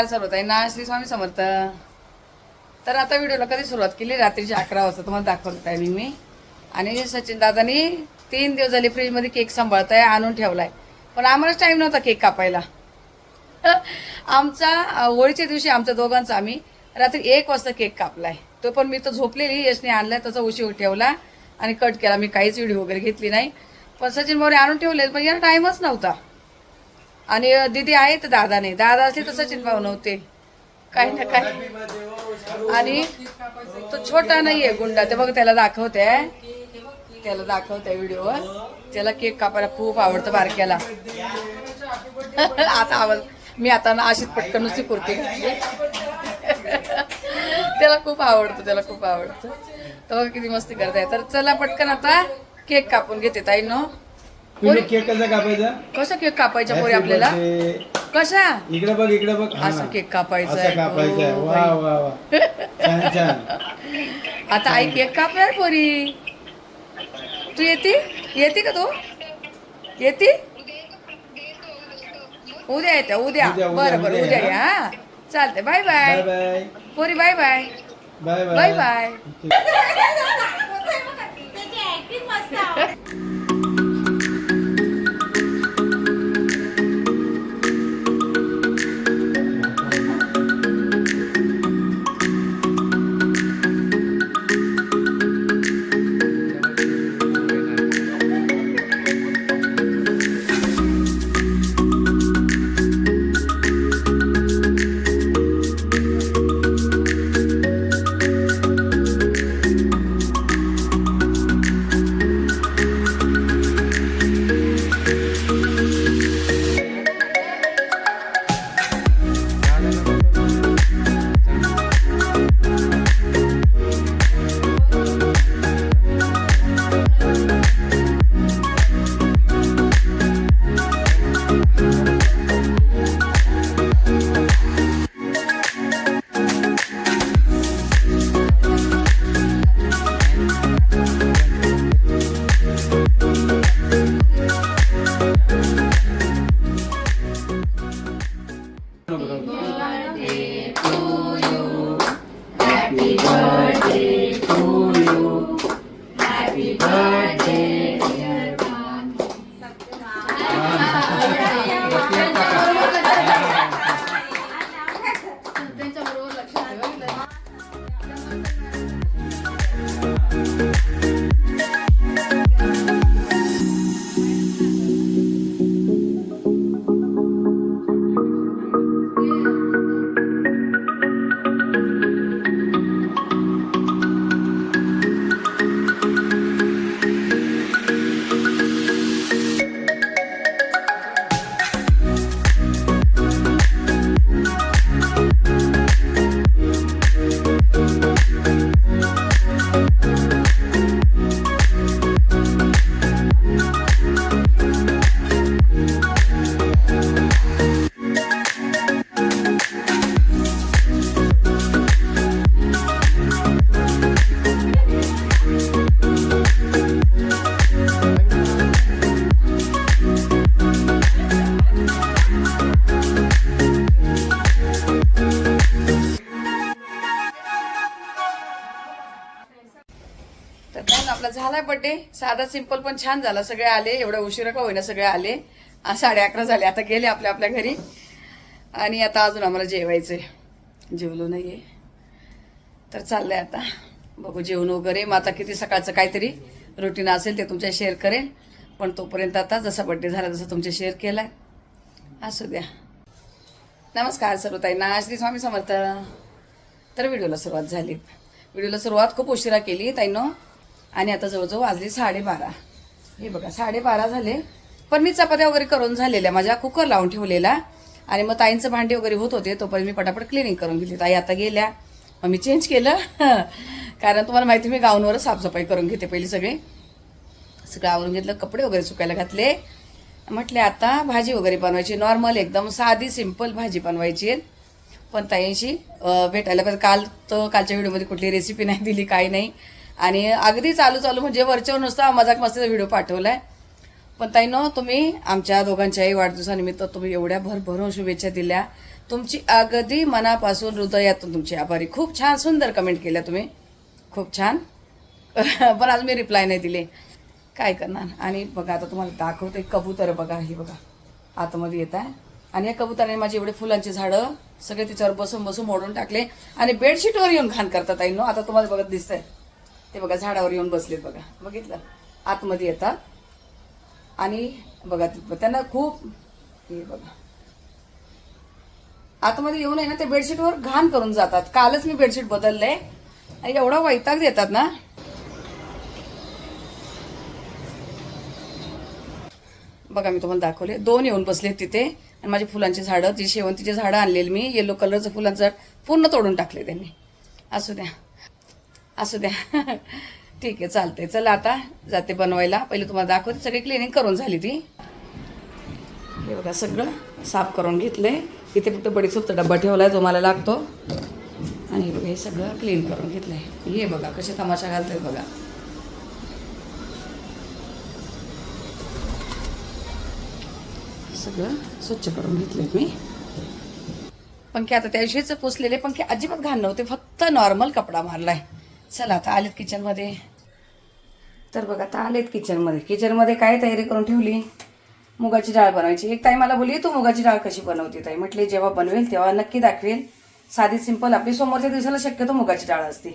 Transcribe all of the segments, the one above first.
नमस्कार ना श्री स्वामी समर्थ. तर आता व्हिडिओला कधी सुरुवात केली? रात्रीचे अकरा वाजता. तुम्हाला दाखवलं टायमिंग मी. आणि सचिन दादानी तीन दिवस झाले फ्रीजमध्ये केक सांभाळत आहे आणून ठेवलाय. पण आम्हालाच टाईम नव्हता केक कापायला. आमचा होळीच्या दिवशी आमच्या दोघांचा आम्ही रात्री एक वाजता केक कापलाय. तो पण मी तर झोपलेली यशने आणलाय त्याचा उशीर ठेवला. आणि कट केला. मी काहीच व्हिडिओ वगैरे घेतली नाही. पण सचिन मोरे आणून ठेवले पण याला टाईमच नव्हता. आणि दिदी दीदी आहे तर दादा नाही दादा असले तर सचिन भाऊ नव्हते. काही ना काही. आणि तो छोटा नाहीये गुंडा. ते बघ त्याला दाखवते. त्याला दाखवते व्हिडिओवर त्याला केक कापायला खूप आवडतं बारक्याला. आता आवाज मी आता ना अशीच पटकन नुसती कुर्ती घातली. त्याला खूप आवडतं त्याला खूप आवडतं. तो किती मस्ती करताय. तर चला पटकन आता केक कापून घेते ताई नो? केक कसा कापायचा? कसा केक कापायच्या पोरी आपल्याला? birthday. कसा इकडे बघ इकडे बघ. हा. असा केक कापायचा असा आहे. कापायचा आहे. हो, वा बाई. वा वा. छान छान. आता आई केक कापणार पोरी? तू येते? येते का तू? येते? उद्या येते उद्या. उद्या, उद्या, बरं बरं उद्या उद्या या. या. हा चालते बाय बाय. Bye bye. पोरी bye bye. Bye bye. Bye तर झाला ना, बर्थडे साधा सिंपल पण छान झाला. सगळे आले. एवढ्या उशिरा का होईना सगळे आले. साडे अकरा झाले. आता गेले आपल्या आपल्या घरी. आणि आता अजून आम्हाला जेवायचंय. जेवलो नाहीये. तर चाललंय आता. बघू जेवण वगैरे. मग आता किती सकाळचं काहीतरी रुटीन असेल ते तुमच्या शेअर करेल पण तोपर्यंत आता जसा बर्थडे झाला तसा तुमच्या शेअर केलाय. असू द्या. नमस्कार सर्वताईंना. श्री स्वामी समर्थ. तर व्हिडिओला सुरुवात झाली. व्हिडिओला सुरुवात खूप उशिरा केली. ताईनं आणि आता जवळजवळ वाजले साडेबारा. हे बघा साडेबारा झाले. पण मी चपात्या वगैरे करून झालेल्या माझ्या कुकर लावून ठेवलेला. आणि मग ताईंचं भांडी वगैरे होत होते तोपर्यंत मी पटापट क्लिनिंग करून घेतली. ताई आता गेल्या. मग मी चेंज केलं. कारण तुम्हाला माहिती मी गाऊनवरच साफसफाई करून घेते पहिली सगळे. सगळं आवरून घेतलं कपडे वगैरे सुकायला घातले. म्हटले आता भाजी वगैरे बनवायची. नॉर्मल एकदम साधी सिंपल भाजी बनवायची. पण ताईंशी भेटायला पाहिजे काल तर कालच्या व्हिडिओमध्ये कुठली रेसिपी नाही दिली काही नाही. आणि अगदी चालू चालू म्हणजे वरच्यावर नुसता मजाक मस्तीचा व्हिडिओ पाठवलाय. पण ताईनं तुम्ही आमच्या दोघांच्याही वाढदिवसानिमित्त तुम्ही एवढ्या भरभरून शुभेच्छा दिल्या. तुमची अगदी मनापासून हृदयातून तुमची आभारी. खूप छान सुंदर कमेंट केल्या तुम्ही. खूप छान. पण आज मी रिप्लाय नाही दिले. काय करणार? आणि बघा आता तुम्हाला दाखवते कबूतर बघा हे बघा. आतमध्ये येत आहे. आणि या कबुतराने माझी एवढे फुलांची झाडं सगळे तिच्यावर बसून बसून मोडून टाकले. आणि बेडशीटवर येऊन घाण करतात आई नो आता तुम्हाला बघत दिसतंय. ते बघा झाडावर येऊन बसलेत बघा. बघितलं? आतमध्ये येतात. आणि बघा तिथं त्यांना खूप हे बघा. आतमध्ये येऊन आहे ना ते बेडशीटवर घाण करून जातात. कालच मी बेडशीट बदललंय. आणि एवढा वैताग देतात ना. बघा मी तुम्हाला दाखवले. दोन येऊन बसले तिथे. आणि माझी फुलांची झाडं ती शेवंतीची झाडं आणलेली मी. येलो कलरचं फुलांचं पूर्ण तोडून टाकले त्यांनी. असू द्या. असू द्या. ठीक आहे चालतंय. चला आता जाते बनवायला. पहिले तुम्हाला दाखवते सगळी क्लिनिंग करून झाली ती. हे बघा सगळं साफ करून घेतलंय. इथे फक्त बडीसोपचा डब्बा ठेवला जो मला लागतो. आणि हे बघा हे सगळं क्लीन करून घेतलंय. हे बघा कसे तमाशा घालतायत बघा. सगळं स्वच्छ करून घेतलंय मी. पंखे आता त्या दिवशीच पुसलेले पंखे अजिबात घाण नव्हते. फक्त नॉर्मल कपडा मारलाय. चला आता आलेत किचनमध्ये तर बघा आता आलेत किचनमध्ये किचनमध्ये काय तयारी करून ठेवली? मुगाची डाळ बनवायची. एक ताई मला बोलली तू मुगाची डाळ कशी बनवते? ताई म्हटले जेव्हा बनवेल तेव्हा नक्की दाखवेल. साधी सिंपल आपली समोरच्या दिवसाला शक्यतो मुगाची डाळ असते.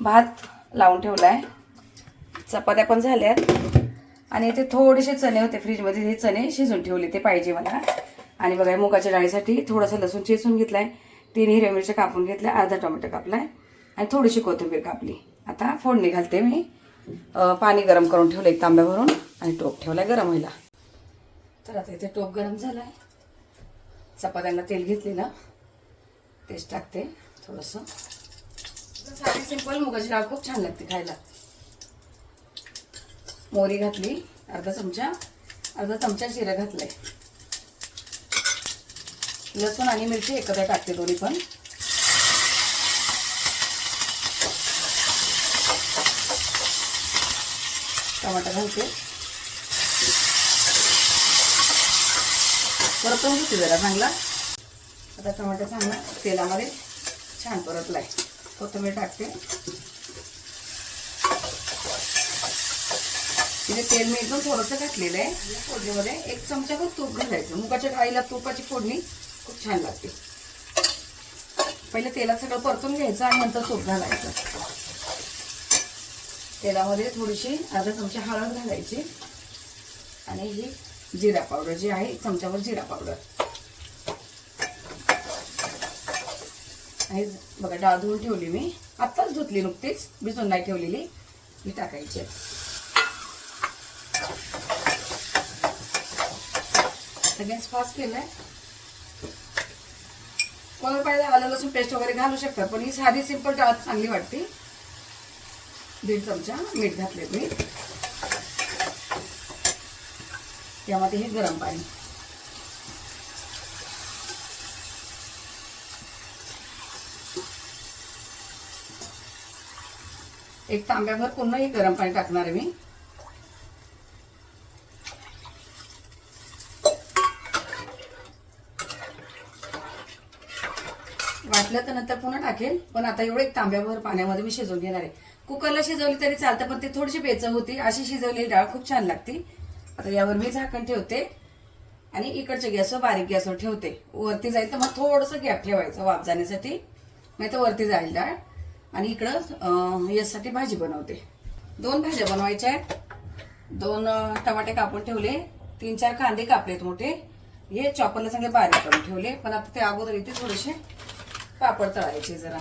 भात लावून ठेवला आहे चपात्या पण झाल्यात. आणि इथे थोडेसे चणे होते फ्रीजमध्ये. हे चणे शिजून ठेवले ते पाहिजे मला. आणि बघा मुगाच्या डाळीसाठी थोडंसं लसूण चेचून आहे तीन हिरव्या मिरच्या कापून घेतल्या अर्धा टोमॅटो कापलाय. आणि थोडीशी कोथिंबीर कापली. आता फोडणी घालते मी. पाणी गरम करून ठेवलं एक तांब्या भरून आणि टोप ठेवलाय गरम व्हायला. तर आता इथे टोप गरम झालाय. चपात्यांना तेल घेतलेलं तेच टाकते थोडंसं. साधी सिंपल मुगाची डाळ खूप छान लागते खायला. मोहरी घातली अर्धा चमचा अर्धा चमचा जिरं घातलंय. लसूण आणि मिरची एकत्र टाकते दोन्ही पण. टमाटा घालते. परतून घेते जरा चांगला. आता टमाटा चांगला तेलामध्ये छान परतलाय. कोथंबीर टाकते. तिथे तेल मी एकदम थोडंसं घातलेलं आहे. फोडणीमध्ये एक चमचा पण तूप घालायचं. मुगाच्या डाळीला तुपाची फोडणी खूप छान लागते. पहिले तेलात सगळं परतून घ्यायचं आणि नंतर तूप घालायचं. तेलामध्ये थोडीशी अर्धा चमचा हळद घालायची. आणि ही जिरा पावडर जी आहे चमच्यावर जिरा पावडर. आणि बघा डाळ धुवून ठेवली मी. आत्ताच धुतली नुकतीच. भिजून नाही ठेवलेली. मी टाकायची. आहे. गॅस फास्ट केलाय. कोणाला पाहिजे आलं लसूण पेस्ट वगैरे घालू शकतात पण ही साधी सिंपल डाळ चांगली वाटते. दीड चमचा मीठ घातले मी. त्यामध्ये हे गरम पाणी. एक तांब्याभर पुन्हा हे गरम पाणी टाकणार आहे मी. वाटलं तर नंतर पुन्हा टाकेल पण आता एवढं एक तांब्याभर पाण्यामध्ये मी शिजवून घेणार आहे. कुकरला शिजवली तरी चालतं पण ते थोडीशी बेच होती. अशी शिजवलेली डाळ खूप छान लागते. आता यावर मी झाकण ठेवते आणि इकडच्या गॅसवर बारीक गॅसवर ठेवते. वरती जाईल तर मग थोडंसं गॅप ठेवायचं वाफ जाण्यासाठी. नाही तर वरती जाईल डाळ. आणि इकडं यासाठी भाजी बनवते. दोन भाज्या बनवायच्या आहेत. दोन टमाटे कापून ठेवले. तीन चार कांदे कापलेत मोठे. हे चॉपरला चांगले बारीक करून ठेवले. पण आता ते अगोदर इथे थोडेसे पापड तळायचे जरा.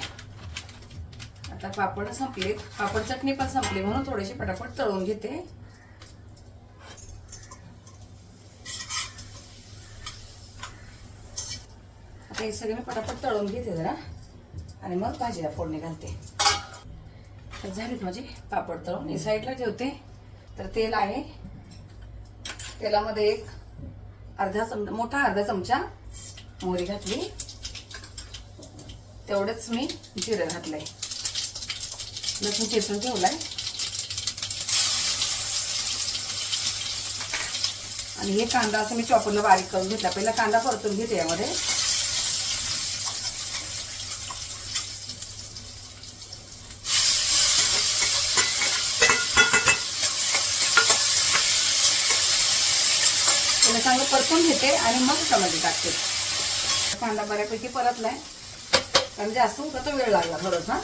आता पापड संपलेत पापड चटणी पण संपली म्हणून थोडेसे पटापट तळून घेते. आता हे सगळे मी पटापट तळून घेते जरा. आणि मग भाजीला फोडणी घालते. तर झालीत माझे पापड तळून. हे साईडला ठेवते. तर तेल आहे. तेलामध्ये एक अर्धा चमचा मोठा अर्धा चमचा मोहरी घातली. तेवढंच मी जिरं घातलंय. लसूण ठेचून ठेवला आहे आणि हे कांदा असं मी चॉपरनं बारीक करून घेतला. पहिला कांदा परतून घेते यामध्ये. चांगलं परतून घेते आणि मग त्यामध्ये टाकते. कांदा बऱ्यापैकी परतलाय. कारण जास्त उगत वेळ लागला थोडासा.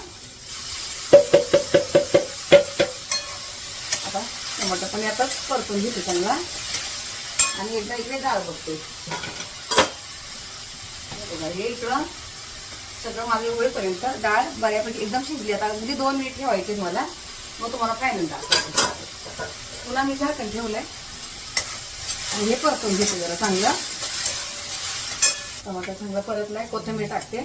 टमाटर पण यातच परतून घेते चांगला आणि एकदा इकडे डाळ बघते. हे बघा, हे इकडं सगळं माझं होईपर्यंत डाळ बऱ्यापैकी एकदम शिजली. आता अगदी दोन मिनिट ठेवायचे मला. मग तुम्हाला फायनल दाखवते. पुन्हा मी झाकण ठेवलंय. आणि हे परतून घेते जरा चांगलं. टमाटर चांगलं परतलाय. कोथिंबीर टाकते.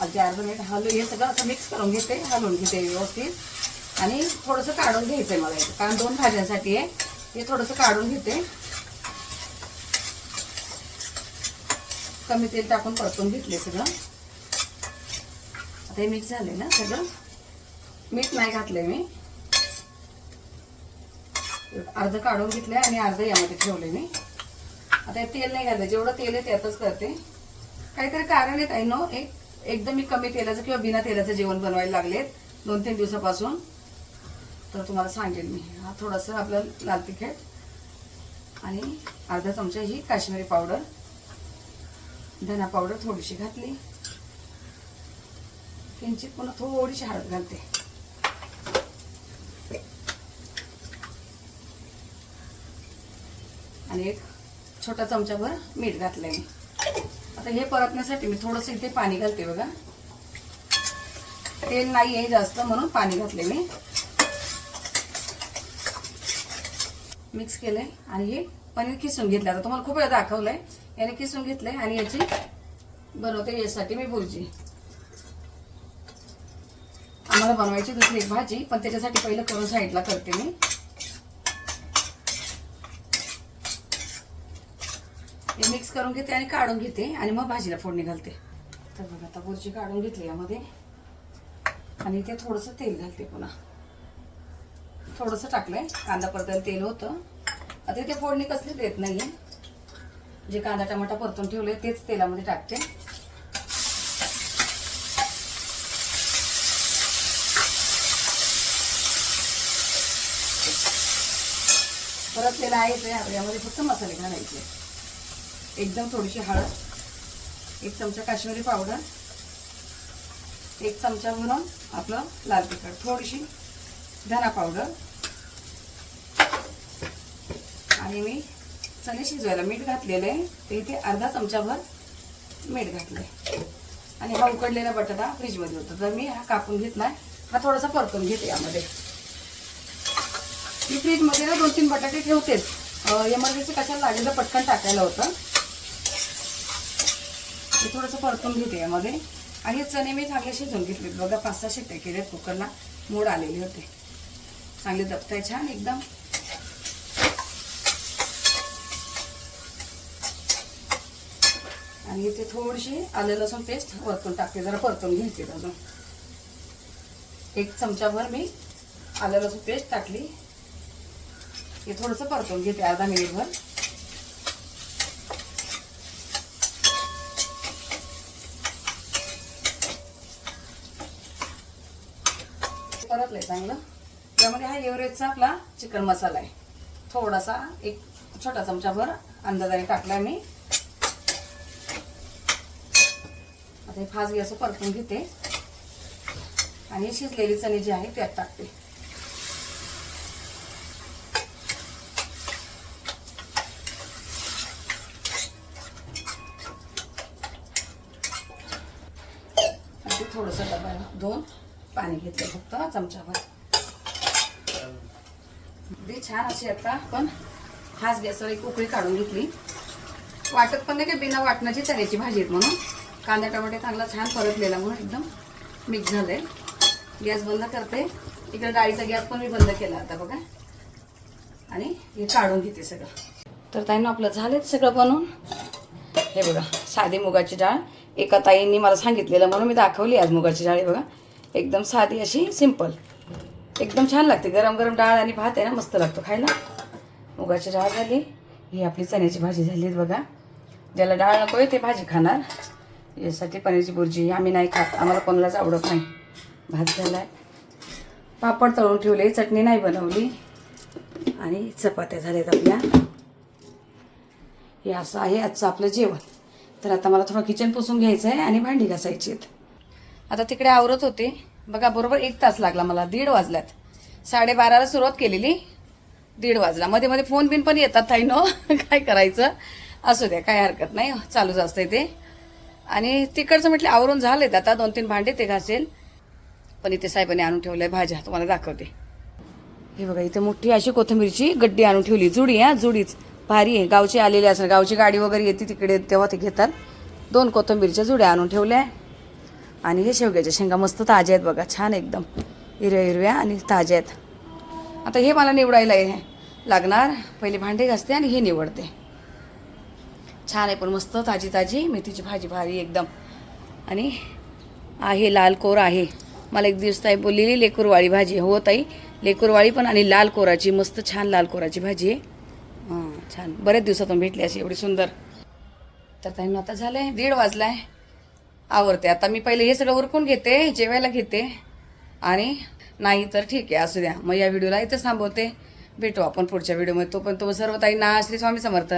अगदी अर्धा मिनिट हलू हे सगळं असं मिक्स करून घेते हलवून घेते व्यवस्थित. आणि थोडंसं काढून घ्यायचं आहे मला इथं कारण दोन भाज्यांसाठी आहे. हे थोडंसं काढून घेते. कमी तेल टाकून परतून घेतले सगळं. आता हे मिक्स झाले ना सगळं. मीठ नाही घातलंय मी. अर्ध काढून घेतलंय आणि अर्ध यामध्ये ठेवले मी. आता हे तेल नाही घातलं जेवढं तेल आहे त्यातच करते. काहीतरी कारण आहेत आहे नो? एक एकदम मी कमी तेलाचं किंवा बिना तेलाचं जेवण बनवायला लागलेत दोन तीन दिवसापासून. तर तुम्हाला सांगेन मी. हा थोडंसं आपलं लाल तिखट आणि अर्धा चमचा ही काश्मीरी पावडर. धना पावडर थोडीशी घातली. किंचित पुन्हा थोडीशी हळद घालते. आणि एक छोटा चमचाभर मीठ घातलंय मी. आता हे परतण्यासाठी मी थोडंसं इथे पाणी घालते बघा. तेल नाही आहे जास्त म्हणून पाणी घातले मी. मिक्स केलंय आणि हे पनीर किसून घेतलं आता तुम्हाला खूप वेळा दाखवलंय. याने किसून घेतलंय आणि याची बनवते यासाठी मी भुर्जी. आम्हाला बनवायची दुसरी एक भाजी पण त्याच्यासाठी पहिलं करून साईडला करते मी. हे मिक्स करून घेते आणि काढून घेते आणि मग भाजीला फोडणी घालते. तर बघा आता बुर्जी काढून घेतली यामध्ये. आणि इथे थोडंसं तेल घालते पुन्हा. थोडंसं टाकलंय. कांदा परतायला तेल होतं. आता इथे फोडणी कसली देत नाही जे कांदा टमाटा परतून ठेवले तेच तेलामध्ये टाकते. परतलेलं आहेच आहे यामध्ये फक्त मसाले घालायचे. एकदम थोडीशी हळद एक चमचा काश्मीरी पावडर एक चमचा म्हणून आपलं लाल तिखट थोडीशी धना पावडर. आणि मी चणे शिजवायला मीठ घातलेलं आहे ते इथे अर्धा चमचाभर मीठ घातलंय. आणि हा उकडलेला बटाटा फ्रीजमध्ये होता तर मी हा कापून घेतला हा थोडासा परतून घेते यामध्ये. मी फ्रीजमध्ये ना दोन तीन बटाटे ठेवतेच. एमर्जन्सी कशाला लागेल तर पटकन टाकायला होतं. हे थोडंसं परतून घेते यामध्ये. आणि हे चणे मी चांगले शिजवून घेतले बघा पाच सहा शिट्टे केले कुकरला मोड आलेले होते. चांगले दबताय छान एकदम. आणि इथे थोडीशी आलं लसूण पेस्ट वरतून टाकते. जरा परतून घ्यायची अजून. एक चमचाभर मी आलं लसूण पेस्ट टाकली. हे थोडंसं परतून घेते अर्धा मिनिटभर. परतलंय चांगलं. त्यामध्ये हा एव्हरेजचा आपला चिकन मसाला आहे. थोडासा एक छोटा चमचाभर अंदाजाने टाकला मी. आता हे फास गॅस परतून घेते. आणि शिजलेली चणे जी आहे त्यात टाकते आणि ते थोडंसं डबा दोन पाणी घेतलं फक्त चमचाभर. अगदी छान अशी आता आपण हाच गॅसवर एक उकळी काढून घेतली. वाटत पण नाही काही बिना वाटण्याची चण्याची भाजी आहेत म्हणून. कांदा टमाटे चांगला छान परतलेला म्हणून एकदम मिक्स झालंय. गॅस बंद करते. इकडे डाळीचा गॅस पण मी बंद केला आता बघा. आणि हे काढून घेते सगळं. तर ताईनं आपलं झालेच सगळं बनवून. हे बघा साधी मुगाची डाळ. एका ताईंनी मला सांगितलेलं म्हणून मी दाखवली आज मुगाची डाळ हे बघा. एकदम साधी अशी सिंपल एकदम छान लागते. गरम गरम डाळ आणि भात आहे ना मस्त लागतो खायला. मुगाची डाळ झाली. ही आपली चण्याची भाजी झाली बघा. ज्याला डाळ नको आहे ते भाजी खाणार. यासाठी पनीरची बुर्जी आम्ही नाही खात. आम्हाला कोणालाच आवडत नाही. भात झाला आहे पापड तळून ठेवले. चटणी नाही बनवली. आणि चपात्या झाल्यात आपल्या. हे असं आहे आजचं आपलं जेवण. तर आता मला थोडं किचन पुसून घ्यायचं आहे आणि भांडी घासायची आहेत. आता तिकडे आवरत होते. बघा बरोबर एक तास लागला मला दीड वाजल्यात. साडेबाराला सुरुवात केलेली दीड वाजला. मध्ये मध्ये फोन बिन पण येतात ताई नो? काय करायचं? असू द्या काय हरकत नाही चालूच असतंय ते. आणि तिकडचं म्हटलं आवरून झालेत आता दोन तीन भांडे ते घासेल. पण इथे साहेबांनी आणून ठेवल्या भाज्या तुम्हाला दाखवते. हे बघा इथे मोठी अशी कोथिंबीरची गड्डी आणून ठेवली. जुडी हा जुडीच. भारी आहे. गावची आलेली असेल गावची गाडी वगैरे येते तिकडे तेव्हा ते घेतात. दोन कोथिंबीरच्या जुड्या आणून ठेवल्या. आणि हे शेवग्याच्या शेंगा मस्त ताज्या आहेत बघा छान एकदम. हिरव्या हिरव्या आणि ताज्या आहेत. आता हे मला निवडायला आहे लागणार. पहिले भांडे घासते आणि हे निवडते. छान आहे पण मस्त ताजी ताजी मेथीची भाजी भारी एकदम. आणि आहे लाल कोर आहे. मला एक दिवस ताई बोललेली लेकूरवाळी भाजी. हो ताई लेकूरवाळी पण आणि लाल कोराची मस्त छान लाल कोराची भाजी आहे. हां छान. बऱ्याच दिवसातून भेटली अशी एवढी सुंदर. तर ताईंना आता झालं आहे दीड वाजलाय. आवरते आता मी पहिले हे सगळं उरकून घेते जेवायला घेते. आणि नाही तर ठीक आहे असू द्या. मग या व्हिडिओला इथं थांबवते. भेटू आपण पुढच्या व्हिडिओमध्ये. तो पण तो सर्व ताईंना श्री स्वामी समर्थ.